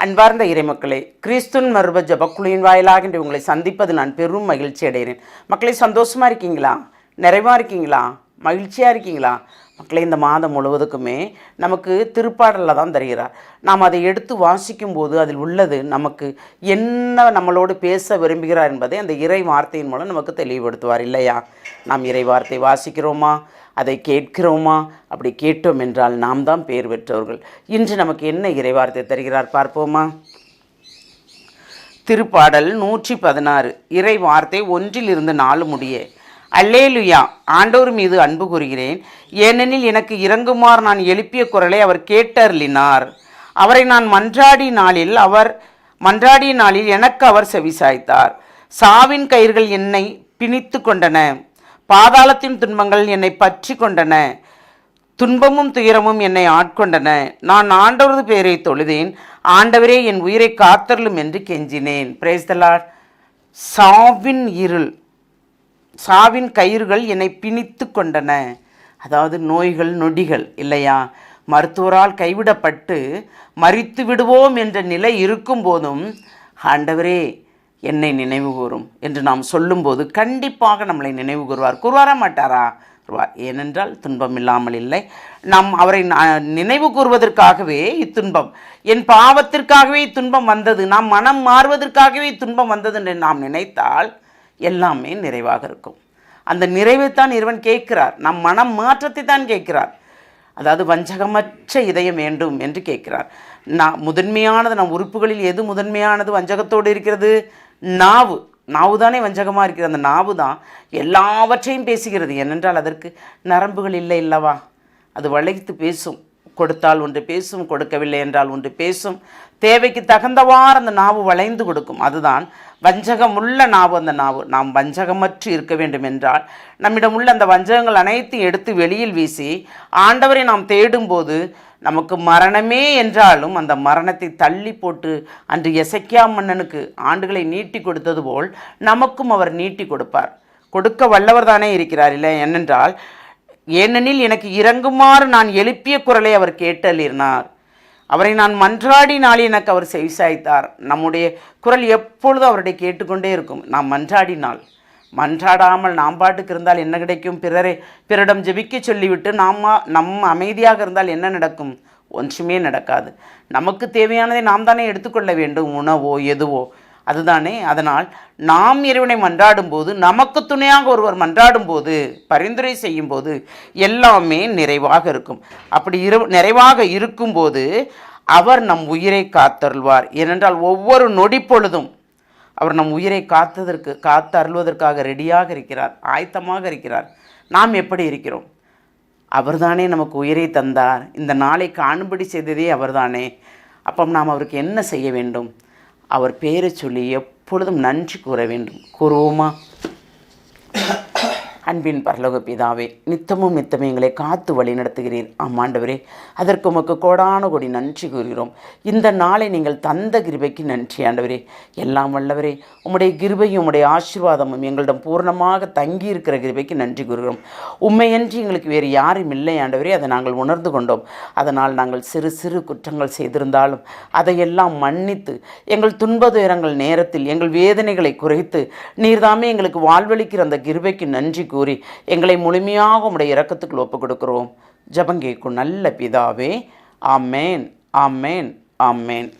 அன்பார்ந்த இறைமக்களே கிறிஸ்துன் மருப ஜபக்குழுவின் வாயிலாக இன்று உங்களை சந்திப்பது நான் பெரும் மகிழ்ச்சி அடைகிறேன் மக்களே சந்தோஷமாக இருக்கீங்களா? நிறைவாக இருக்கீங்களா? மகிழ்ச்சியாக இருக்கீங்களா? மக்களே இந்த மாதம் முழுவதுக்குமே நமக்கு திருப்பாடலில் தான் தருகிறார் நாம் அதை எடுத்து வாசிக்கும் போது அதில் உள்ளது நமக்கு என்ன நம்மளோடு பேச விரும்புகிறார் என்பதை அந்த இறை வார்த்தையின் மூலம் நமக்கு தெளிவுபடுத்துவார். இல்லையா? நாம் இறை வார்த்தை வாசிக்கிறோமா? அதை கேட்கிறோமா? அப்படி கேட்டோம் என்றால் நாம் தான் பேர் பெற்றவர்கள் இன்று நமக்கு என்ன இறைவார்த்தை தருகிறார் பார்ப்போமா? திருப்பாடல் நூற்றி பதினாறு. இறை வார்த்தை ஒன்றிலிருந்து நாலு முடிய. அல்லேலுயா ஆண்டவர் மீது அன்பு கூறுகிறேன். ஏனெனில் எனக்கு இறங்குமாறு நான் எழுப்பிய குரலை அவர் கேட்டருளினார். அவரை நான் மன்றாடி நாளில் அவர் மன்றாடிய நாளில் எனக்கு அவர் செவிசாய்த்தார். சாவின் கயிர்கள் என்னை பிணித்து கொண்டன. பாதாளத்தின் துன்பங்கள் என்னை பற்றி கொண்டன. துன்பமும் துயரமும் என்னை ஆட்கொண்டன. நான் ஆண்டவரது பெயரை தொழுதேன். ஆண்டவரே என் உயிரை காத்தருளும் என்று கெஞ்சினேன். பிரேஸ்தலார் சாவின் இருள். சாவின் கயிறுகள் என்னை பிணித்து கொண்டன. அதாவது நோய்கள் நொடிகள் இல்லையா? மருத்துவரால் கைவிடப்பட்டு மறித்து விடுவோம் என்ற நிலை இருக்கும் போதும் ஆண்டவரே என்னை நினைவு கூறும் என்று நாம் சொல்லும்போது கண்டிப்பாக நம்மளை நினைவு கூறுவார். கூறுவாரா மாட்டாரா? ஏனென்றால் துன்பம் இல்லாமல் இல்லை. நாம் அவரை நினைவு கூறுவதற்காகவே இத்துன்பம் என் பாவத்திற்காகவே இத்துன்பம் வந்தது நாம் மனம் மாறுவதற்காகவே இத்துன்பம் வந்தது என்று நாம் நினைத்தால் எல்லாமே நிறைவாக இருக்கும். அந்த நிறைவைத்தான் இறைவன் கேட்கிறார். நம் மனம் மாற்றத்தை தான் கேட்கிறார். அதாவது வஞ்சகமற்ற இதயம் வேண்டும் என்று கேட்கிறார். நான் முதன்மையானது நம் உறுப்புகளில் எது முதன்மையானது வஞ்சகத்தோடு இருக்கிறது? நாவு. நாவு தானே வஞ்சகமாக இருக்கிறது. அந்த நாவு தான் எல்லாவற்றையும் பேசுகிறது. ஏனென்றால் அதற்கு நரம்புகள் இல்லை இல்லவா அது வளைத்து பேசும். கொடுத்தால் ஒன்று பேசும் கொடுக்கவில்லை என்றால் ஒன்று பேசும். தேவைக்கு தகுந்தவாறு அந்த நாவு வளைந்து கொடுக்கும். அதுதான் வஞ்சகம் உள்ள நாவு அந்த நாவு. நாம் வஞ்சகமற்று இருக்க வேண்டும் என்றால் நம்மிடம் உள்ள அந்த வஞ்சகங்கள் அனைத்தையும் எடுத்து வெளியில் வீசி ஆண்டவரை நாம் தேடும்போது நமக்கு மரணமே என்றாலும் அந்த மரணத்தை தள்ளி போட்டு அன்று எசைக்கியா மன்னனுக்கு ஆண்டுகளை நீட்டி கொடுத்தது போல் நமக்கும் அவர் நீட்டி கொடுப்பார். கொடுக்க வல்லவர் தானே இருக்கிறார் இல்லை ஏனென்றால் ஏனெனில் எனக்கு இறங்குமாறு நான் எழுப்பிய குரலை அவர் கேட்டலினார். அவரை நான் மன்றாடினால் எனக்கு அவர் செவிசாய்த்தார் நம்முடைய குரல் எப்பொழுதும் அவருடைய கேட்டுக்கொண்டே இருக்கும். நாம் மன்றாடினால் மன்றாடாமல் நாம் பாட்டுக்கு இருந்தால் என்ன கிடைக்கும்? பிறரை பிறரிடம் ஜெபிக்க சொல்லிவிட்டு நாம் நம் அமைதியாக இருந்தால் என்ன நடக்கும்? ஒன்றுமே நடக்காது. நமக்கு தேவையானதை நாம் தானே எடுத்துக்கொள்ள வேண்டும். உணவோ எதுவோ. அதுதானே? அதனால் நாம் இறைவனை மன்றாடும் போது நமக்கு துணையாக ஒருவர் மன்றாடும் போது பரிந்துரை செய்யும் போது எல்லாமே நிறைவாக இருக்கும். அப்படி இரு நிறைவாக இருக்கும்போது அவர் நம் உயிரை காத்தருள்வார். ஏனென்றால் ஒவ்வொரு நொடி பொழுதும் அவர் நம் உயிரை காத்ததற்கு காத்து அருள்வதற்காக ரெடியாக இருக்கிறார் ஆயத்தமாக இருக்கிறார். நாம் எப்படி இருக்கிறோம்? அவர்தானே நமக்கு உயிரை தந்தார். இந்த நாளை காணும்படி செய்ததே அவர்தானே. அப்போ நாம் அவருக்கு என்ன செய்ய வேண்டும்? அவர் பெயரை சொல்லி எப்பொழுதும் நன்றி கூற வேண்டும். கூறுவோமா? அன்பின் பரலோக பிதாவே நித்தமும் நித்தமும் எங்களை காத்து வழி நடத்துகிறீர். ஆமாண்டவரே அதற்கு உமக்கு கோடான கோடி நன்றி கூறுகிறோம். இந்த நாளை நீங்கள் தந்த கிருபைக்கு நன்றி ஆண்டவரே. எல்லாம் வல்லவரே உம்முடைய கிருபையும் உம்முடைய ஆசீர்வாதமும் எங்களிடம் பூர்ணமாக தங்கி இருக்கிற கிருபைக்கு நன்றி கூறுகிறோம். உண்மையன்றி எங்களுக்கு வேறு யாரும் இல்லை ஆண்டவரே அதை நாங்கள் உணர்ந்து கொண்டோம். அதனால் நாங்கள் சிறு சிறு குற்றங்கள் செய்திருந்தாலும் அதையெல்லாம் மன்னித்து எங்கள் துன்பதுயரங்கள் நேரத்தில் எங்கள் வேதனைகளை குறைத்து நீர்தாமே எங்களுக்கு வாழ்வளிக்கிற அந்த கிருபைக்கு நன்றி கூறு எங்களை முழுமையாக உம்முடைய இறக்கத்துக்குள் ஒப்புக் கொடுக்கிறோம் ஜபங்கேக்கும் நல்ல பிதாவே. ஆமேன். ஆமேன். ஆமேன்.